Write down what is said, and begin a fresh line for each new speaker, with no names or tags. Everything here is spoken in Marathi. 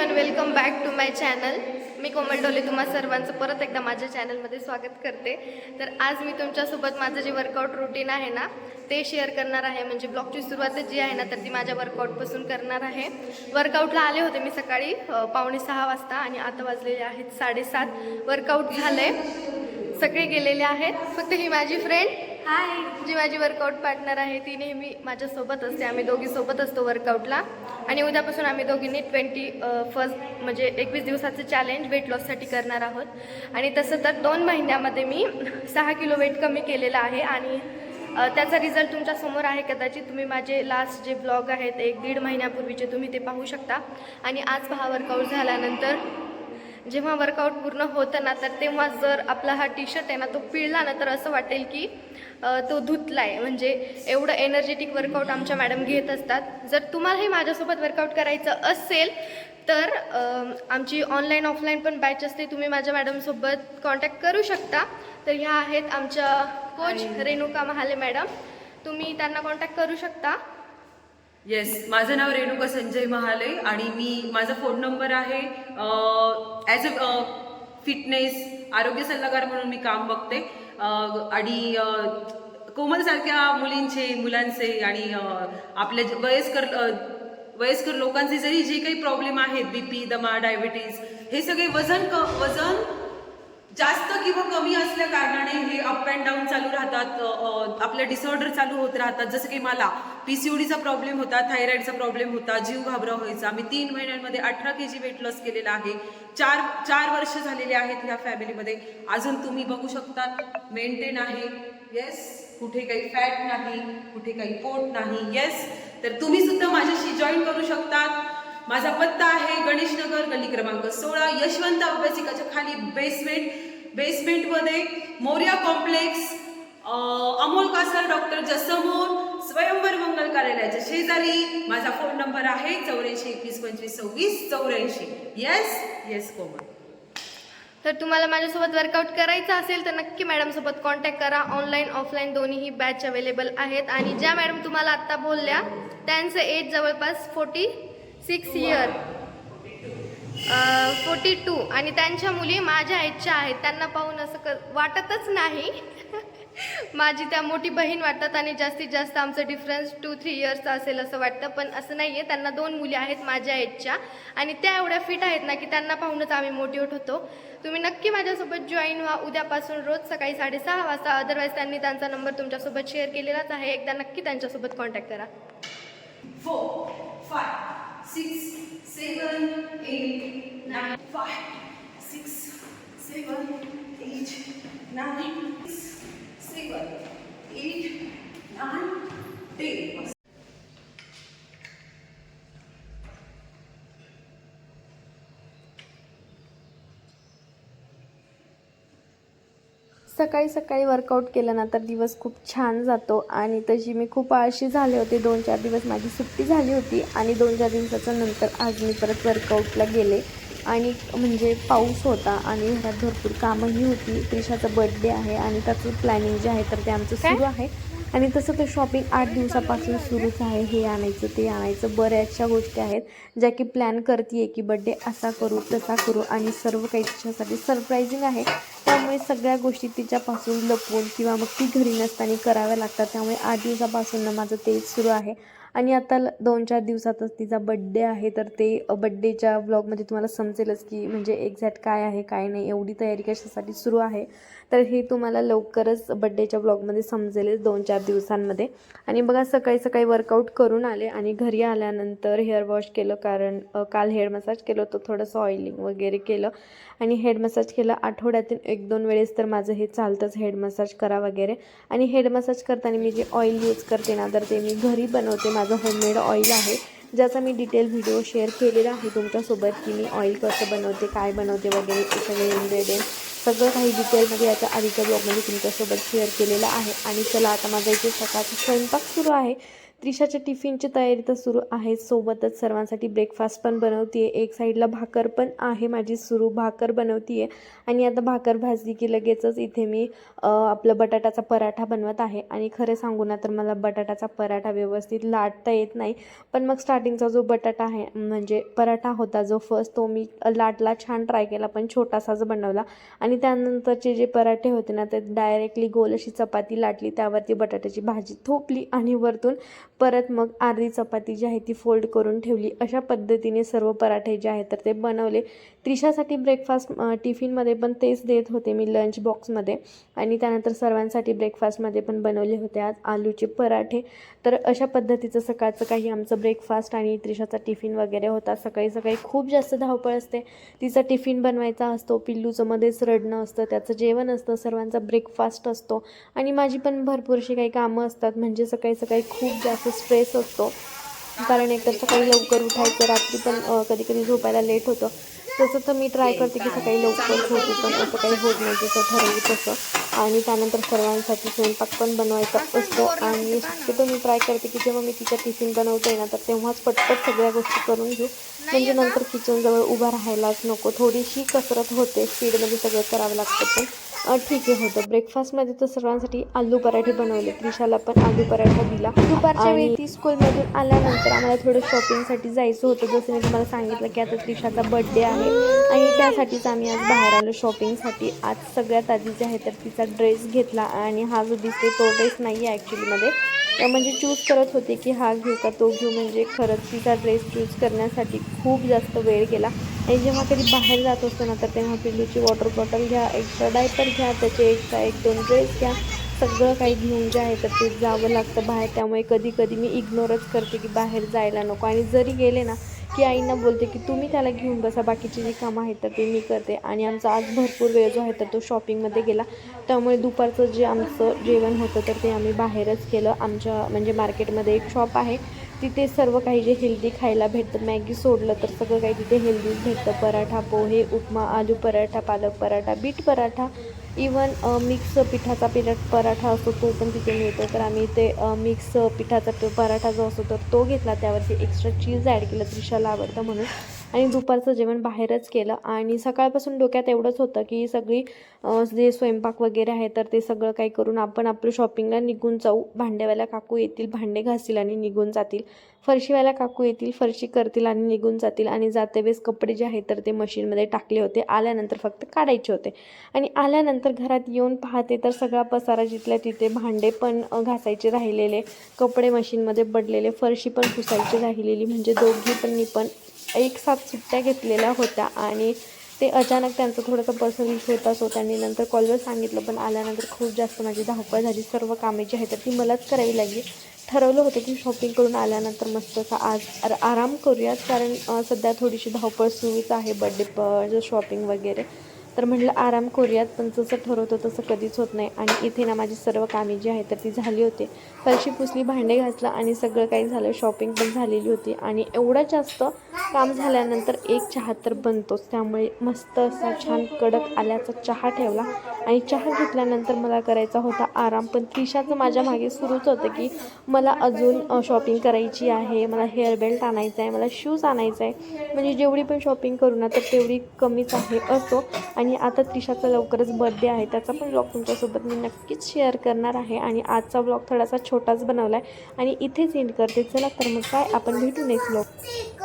Everyone welcome back to my channel मी कोमल डोले तुम्हा सर्वांचं परत एकदा माझ्या चॅनलमध्ये स्वागत करते. तर आज मी तुमच्यासोबत माझं जे वर्कआउट रुटीन आहे ना ते शेअर करणार आहे. म्हणजे ब्लॉगची सुरुवात जी आहे ना तर ती माझ्या वर्कआउटपासून करणार आहे. वर्कआउटला आले होते मी सकाळी पावणे सहा वाजता आणि आता वाजलेले आहेत साडेसात. वर्कआउट झाले सगळे गेलेले आहेत. फक्त ही माझी फ्रेंड हाय जी माझी वर्कआउट पार्टनर आहे ती नेहमी माझ्यासोबत असते. आम्ही दोघी सोबत असतो वर्कआउटला आणि उद्यापासून आम्ही दोघींनी ट्वेंटी फर्स्ट म्हणजे एकवीस दिवसाचं चॅलेंज वेट लॉससाठी करणार आहोत. आणि तसं तर दोन महिन्यामध्ये मी सहा किलो वेट कमी केलेलं आहे आणि त्याचा रिझल्ट तुमच्यासमोर आहे कदाचित. तुम्ही माझे लास्ट जे ब्लॉग आहेत एक दीड महिन्यापूर्वीचे तुम्ही ते पाहू शकता. आणि आज पहा वर्कआउट झाल्यानंतर जेव्हा वर्कआउट पूर्ण होतं ना तर तेव्हा जर आपला हा टी शर्ट आहे ना तो पिळला ना तर असं वाटेल की तो धुतला आहे म्हणजे एवढं एनर्जेटिक वर्कआउट आमच्या मॅडम घेत असतात. जर तुम्हालाही माझ्यासोबत वर्कआउट करायचं असेल तर आमची ऑनलाईन ऑफलाईन पण बॅच असते. तुम्ही माझ्या मॅडमसोबत कॉन्टॅक्ट करू शकता. तर ह्या आहेत आमच्या कोच रेणुका महाले मॅडम तुम्ही त्यांना कॉन्टॅक्ट करू शकता.
येस माझं नाव रेणुका संजय महाले आणि मी माझा फोन नंबर आहे ॲज अ फिटनेस आरोग्य सल्लागार म्हणून मी काम बघते. आणि कोमलसारख्या मुलींचे मुलांचे आणि आपल्या वयस्कर वयस्कर लोकांचे जरी जे काही प्रॉब्लेम आहेत बीपी दमा डायबिटीज हे सगळे वजन क वजन जास्त किंवा कमी असल्या कारणाने हे अप अँड डाऊन चालू राहतात आपले डिसऑर्डर चालू होत राहतात. जसं की मला पीसीओडीचा प्रॉब्लेम होता थायरॉईडचा प्रॉब्लेम होता जीव घाबरा व्हायचा. मी तीन महिन्यांमध्ये अठरा के जी वेट लॉस केलेला आहे. चार चार वर्ष झालेले आहेत ह्या फॅमिलीमध्ये अजून तुम्ही बघू शकता मेंटेन आहे. येस कुठे काही फॅट नाही कुठे काही पोट नाही. येस तर तुम्ही सुद्धा माझ्याशी जॉईन करू शकतात. माझा पत्ता आहे गणेशनगर गल्ली क्रमांक सोळा यशवंत अभ्यासिकाच्या खाली बेसमेंट बेसमेंटमध्ये मौर्या कॉम्प्लेक्स अमोल कासर डॉक्टरच्या समोर स्वयंवर मंगल कार्यालयाच्या शेजारी. माझा फोन नंबर आहे चौऱ्याऐंशी एकवीस पंचवीस सव्वीस चौऱ्याऐंशी. Yes yes Komal.
तर तुम्हाला माझ्यासोबत वर्कआउट करायचं असेल तर नक्की मॅडमसोबत कॉन्टॅक्ट करा. ऑनलाईन ऑफलाईन दोन्हीही बॅच अवेलेबल आहेत. आणि ज्या मॅडम तुम्हाला आत्ता बोलल्या त्यांचं एज जवळपास forty six year forty two आणि त्यांच्या मुली माझ्या इच्छा आहेत. त्यांना पाहून असं क वाटतच नाही. माझी त्या मोठी बहीण वाटतात आणि जास्तीत जास्त आमचं डिफरन्स टू थ्री इयर्सचा असेल असं वाटतं. पण असं नाही आहे त्यांना दोन मुली आहेत माझ्या एजच्या आणि त्या एवढ्या फिट आहेत ना की त्यांना पाहूनच आम्ही मोटिवेट होतो. तुम्ही नक्की माझ्यासोबत जॉईन व्हा. उद्यापासून रोज सकाळी साडेसहा वाजता. अदरवाईज त्यांनी त्यांचा नंबर तुमच्यासोबत शेअर केलेलाच आहे. एकदा नक्की त्यांच्यासोबत कॉन्टॅक्ट करा.
Four, six, seven, eight, nine, five, six, seven, eight, nine, six, seven, eight, nine, ten.
सकाळी सकाळी वर्कआउट केलं ना तर दिवस खूप छान जातो. आणि तशी मी खूप आळशी झाले होते. दोन चार दिवस माझी सुट्टी झाली होती आणि दोन चार दिवसाच्या नंतर आज मी परत वर्कआउटला गेले. आणि म्हणजे पाऊस होता आणि घरात भरपूर कामंही होती. त्रिशाचा बर्थडे आहे आणि त्याचं प्लॅनिंग जे आहे तर ते आमचं सुरू आहे. आणि तसं ते शॉपिंग आठ दिवसापासून सुरूच आहे हे आणायचं ते आणायचं. बऱ्याचशा गोष्टी आहेत ज्या की प्लॅन करते की बड्डे असा करू तसा करू आणि सर्व काही तिच्यासाठी सरप्रायझिंग आहे. त्यामुळे सगळ्या गोष्टी तिच्यापासून लपवून किंवा मग ती घरी नसताना कराव्या लागतात. त्यामुळे आठ दिवसापासून माझं तेच सुरू आहे. आणि आता ल- दोन चार दिवसातच तिचा बड्डे आहे तर ते बड्डेच्या ब्लॉगमध्ये तुम्हाला समजेलच की म्हणजे एक्झॅक्ट काय आहे काय नाही एवढी तयारी कशासाठी सुरू आहे. तर हे तुम्हाला लवकरच बड्डेच्या ब्लॉगमध्ये समजेलच दोन चार दिवसांमध्ये. आणि बघा सकाळी सकाळी वर्कआउट करून आले आणि घरी आल्यानंतर हेअर वॉश केलं कारण काल हेअर मसाज केलं होतं थोडंसं ऑइलिंग वगैरे केलं. आणि हेड मसाज केलं आठवड्यातून एक दोन वेळेस तर माझं हे चालतंच हेड मसाज करा वगैरे. आणि हेड मसाज करताना मी जे ऑइल यूज करते ना तर ते मी घरी बनवते. माझं होममेड ऑइल आहे. ज्याचा मी डिटेल व्हिडिओ शेअर केलेला आहे तुमच्यासोबत की मी ऑइल कसं बनवते काय बनवते वगैरे ते सगळे इन्ग्रेडियंट सगळं काही डिटेलमध्ये याच्या आधीच्या ब्लॉगमध्ये तुमच्यासोबत शेअर केलेलं आहे. आणि चला आता माझा इथे सकाळचा स्वयंपाक सुरू आहे. त्रिशाच्या टिफिनची तयारी तर सुरू आहे. सोबतच सर्वांसाठी ब्रेकफास्ट पण बनवते एक साईडला भाकर पण आहे माझी सुरू. भाकर बनवते आणि आता भाकर भाजली की लगेचच इथे मी आपलं बटाट्याचा पराठा बनवत आहे. आणि खरं सांगू ना तर मला बटाट्याचा पराठा व्यवस्थित लाटता येत नाही. पण मग स्टार्टिंगचा जो बटाटा आहे म्हणजे पराठा होता जो फर्स्ट तो मी लाटला छान ट्राय केला पण छोटासाच बनवला. आणि त्यानंतरचे जे पराठे होते ना ते डायरेक्टली गोल अशी चपाती लाटली. त्यावरती बटाट्याची भाजी थोपली आणि वरतून परत मग अर्धी चपाती जी आहे ती फोल्ड करून ठेवली. अशा पद्धतीने सर्व पराठे जे आहेत तर ते बनवले. त्रिशासाठी ब्रेकफास्ट टिफिनमध्ये पण तेच देत होते मी लंच बॉक्समध्ये आणि त्यानंतर सर्वांसाठी ब्रेकफास्टमध्ये पण बनवले होते आज आलूचे पराठे. तर अशा पद्धतीचं सकाळचं काही आमचं ब्रेकफास्ट आणि त्रिशाचा टिफिन वगैरे होता. सकाळी सकाळी खूप जास्त धावपळ असते. तिचा टिफिन बनवायचा असतो पिल्लूचं मध्येच रडणं असतं त्याचं जेवण असतं सर्वांचा ब्रेकफास्ट असतो. आणि माझी पण भरपूरशी काही कामं असतात. म्हणजे सकाळी सकाळी खूप जास्त स्ट्रेस असतो. कारण एकतर सकाळी लवकर उठायचं रात्री पण कधी कधी झोपायला लेट होतं. तसं तर मी ट्राय करते की सकाळी लवकर झोपू पण असं काही होत नाही जसं ठरवू तसं. आणि त्यानंतर सर्वांसाठी स्वयंपाक पण बनवायचा असतो. आणि शक्यतो मी ट्राय करते की जेव्हा मी तिचा टिफिन बनवते ना तर तेव्हाच पटपट सगळ्या गोष्टी करून घेऊ. म्हणजे नंतर किचनजवळ उभा राहायलाच नको. थोडीशी कसरत होते स्पीडमध्ये सगळं करावं लागतं पण. ठीक आहे होतं. ब्रेकफास्टमध्ये तर सर्वांसाठी आलू पराठे बनवले. त्रिशाला पण आलू पराठा दिला. दुपारच्या वेळी ती स्कूलमधून आल्यानंतर आम्हाला थोडं शॉपिंगसाठी जायचं होतं. जसं मी तुम्हाला सांगितलं की आता त्रिशाचा बड्डे आहे. आणि त्यासाठीच आम्ही आज बाहेर आलो शॉपिंगसाठी आज सगळ्यात आधी जे आहे तर तिचा ड्रेस घेतला. आणि हा जो दिसते तो ड्रेस नाही आहे ॲक्च्युलीमध्ये म्हणजे चूज करत होते की हा घेऊ का तो घेऊ. म्हणजे खरंच तिचा ड्रेस चूज करण्यासाठी खूप जास्त वेळ गेला. आणि जेव्हा कधी बाहेर जात असतो ना तर तेव्हा पिल्लूची वॉटर बॉटल घ्या एक्स्ट्रा डायपर घ्या त्याचे एक्स्ट्रा एक दोन ड्रेस घ्या. सगळं काही घेऊन जे आहे तर ते जावं लागतं बाहेर. त्यामुळे कधी कधी मी इग्नोरच करते की बाहेर जायला नको. आणि जरी गेले ना की आईंना बोलते की तुम्ही त्याला घेऊन बसा बाकीची जी कामं आहेत तर ते मी करते. आणि आमचा आज भरपूर वेळ जो आहे तर तो शॉपिंगमध्ये गेला. त्यामुळे दुपारचं जे आमचं जेवण होतं तर ते आम्ही बाहेरच केलं. आमच्या म्हणजे मार्केटमध्ये एक शॉप आहे. तिथे सर्व काही जे हेल्दी खायला भेटतं मॅगी सोडलं तर सगळं काही तिथे हेल्दीच भेटतं. पराठा पोहे upma aloo paratha palak paratha beet paratha even mix uh, पिठाचा पिठात पराठा असतो तो पण तिथे मिळतो. तर आम्ही ते मिक्स पिठाचा पराठा जो असतो तर तो घेतला. त्यावरती एक्स्ट्रा चीज ॲड केलं त्रिशाला आवडतं म्हणून. आणि दुपारचं जेवण बाहेरच केलं. आणि सकाळपासून डोक्यात एवढंच होतं की सगळी जे स्वयंपाक वगैरे आहे तर ते सगळं काही करून आपण आपलं शॉपिंगला निघून जाऊ. भांडेवाल्या काकू येतील भांडे घासतील आणि निघून जातील. फरशीवाल्या काकू येतील फरशी करतील आणि निघून जातील. आणि जाते वेळेस कपडे जे आहेत तर ते मशीनमध्ये टाकले होते. आल्यानंतर फक्त काढायचे होते. आणि आल्यानंतर घरात येऊन पाहते तर सगळा पसारा जिथल्या तिथे भांडे पण घासायचे राहिलेले. कपडे मशीनमध्ये पडलेले. फरशी पण पुसायची राहिलेली. म्हणजे दोघी पण मी पण एक सात सुट्ट्या घेतलेल्या होत्या आणि ते अचानक त्यांचं थोडंसं पर्सनल इश्यू होता सो त्यांनी नंतर कॉलवर सांगितलं पण आल्यानंतर खूप जास्त माझी धावपळ झाली. सर्व कामे जी आहेत तर ती मलाच करावी लागली. ठरवलं होतं की शॉपिंग करून आल्यानंतर मस्त असा आज आराम करूयात कारण सध्या थोडीशी धावपळ सुरूच आहे बड्डे प शॉपिंग वगैरे. तर म्हटलं आराम करूयात पण जसं ठरवतं तसं कधीच होत नाही. आणि इथे ना माझी सर्व कामे जी आहेत तर ती झाली होती. फरशी पुसली भांडे घासलं आणि सगळं काही झालं. शॉपिंग पण झालेली होती. आणि एवढं जास्त काम झाल्यानंतर एक चहा तर बनतोच. त्यामुळे मस्त असा छान कडक आल्याचा चहा ठेवला. आणि चहा घेतल्यानंतर मला करायचा होता आराम. पण त्रिशाचं माझ्या मागे सुरूच होतं की मला अजून शॉपिंग करायची आहे. मला हेअर बेल्ट आणायचा आहे मला शूज आणायचा आहे म्हणजे जेवढी पण शॉपिंग करू ना तर तेवढी कमीच आहे असो. आणि आणि आता त्रिशाचा लवकरच बर्थडे आहे. त्याचा पण ब्लॉग तुमच्यासोबत मी नक्कीच शेअर करणार आहे. आणि आजचा ब्लॉग थोडासा छोटाच बनवला आहे आणि इथेच एंड करते. चला तर मग काय? आपण भेटू नेक्स्ट ब्लॉग